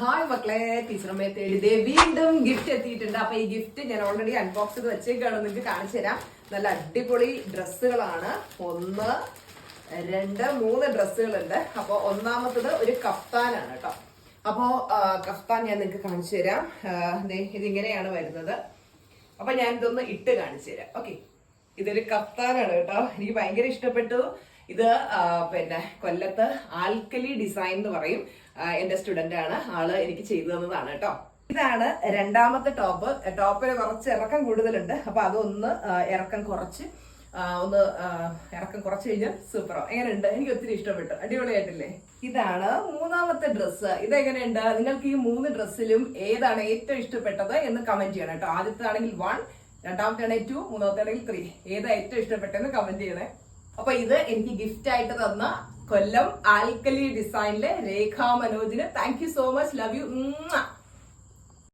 Hi മക്കളെ ടീച്ചറമ്മയെ തേടി വീണ്ടും ഗിഫ്റ്റ് എത്തിയിട്ടുണ്ട്. അപ്പൊ ഈ ഗിഫ്റ്റ് ഞാൻ ഓൾറെഡി അൺബോക്സ് ചെയ്ത് വെച്ചേക്കാണ്. നിങ്ങൾക്ക് കാണിച്ചു തരാം. നല്ല അടിപൊളി ഡ്രസ്സുകളാണ്. ഒന്ന് രണ്ട് മൂന്ന് ഡ്രസ്സുകളുണ്ട്. അപ്പൊ ഒന്നാമത്തത് ഒരു കഫ്താനാണ് കേട്ടോ. അപ്പോ കഫ്താൻ ഞാൻ നിങ്ങൾക്ക് കാണിച്ചു തരാം. ഇതിങ്ങനെയാണ് വരുന്നത്. അപ്പൊ ഞാൻ ഇതൊന്ന് ഇട്ട് കാണിച്ചു തരാം. ഓക്കെ ഇതൊരു കഫ്താനാണ് കേട്ടോ. എനിക്ക് ഭയങ്കര ഇഷ്ടപ്പെട്ടു. ഇത് പിന്നെ കൊല്ലത്ത് ആൽക്കലി ഡിസൈൻ എന്ന് പറയും. എന്റെ സ്റ്റുഡന്റ് ആണ്. ആൾ എനിക്ക് ചെയ്തു തന്നതാണ് കേട്ടോ. ഇതാണ് രണ്ടാമത്തെ ടോപ്പ്. ടോപ്പിന് കുറച്ച് ഇറക്കം കൂടുതലുണ്ട്. അപ്പൊ അതൊന്ന് ഇറക്കം കുറച്ച്. ഒന്ന് ഇറക്കം കുറച്ച് കഴിഞ്ഞാൽ സൂപ്പറോ എങ്ങനെയുണ്ട്? എനിക്ക് ഒത്തിരി ഇഷ്ടപ്പെട്ടു. അടിപൊളിയായിട്ടില്ലേ? ഇതാണ് മൂന്നാമത്തെ ഡ്രസ്സ്. ഇതെങ്ങനെയുണ്ട്? നിങ്ങൾക്ക് ഈ മൂന്ന് ഡ്രസ്സിലും ഏതാണ് ഏറ്റവും ഇഷ്ടപ്പെട്ടത് എന്ന് കമന്റ് ചെയ്യണം കേട്ടോ. ആദ്യത്തെ ആണെങ്കിൽ വൺ രണ്ടാമത്തെ ആണെങ്കിൽ ടു മൂന്നാമത്തെ ആണെങ്കിൽ ത്രീ ഏതാ ഏറ്റവും ഇഷ്ടപ്പെട്ടെന്ന് കമന്റ് ചെയ്യണേ. അപ്പൊ ഇത് എനിക്ക് ഗിഫ്റ്റ് ആയിട്ട് തന്ന കൊല്ലം ആൽക്കലി ഡിസൈനിലെ Rekha മനോജിന്. Thank you so much love you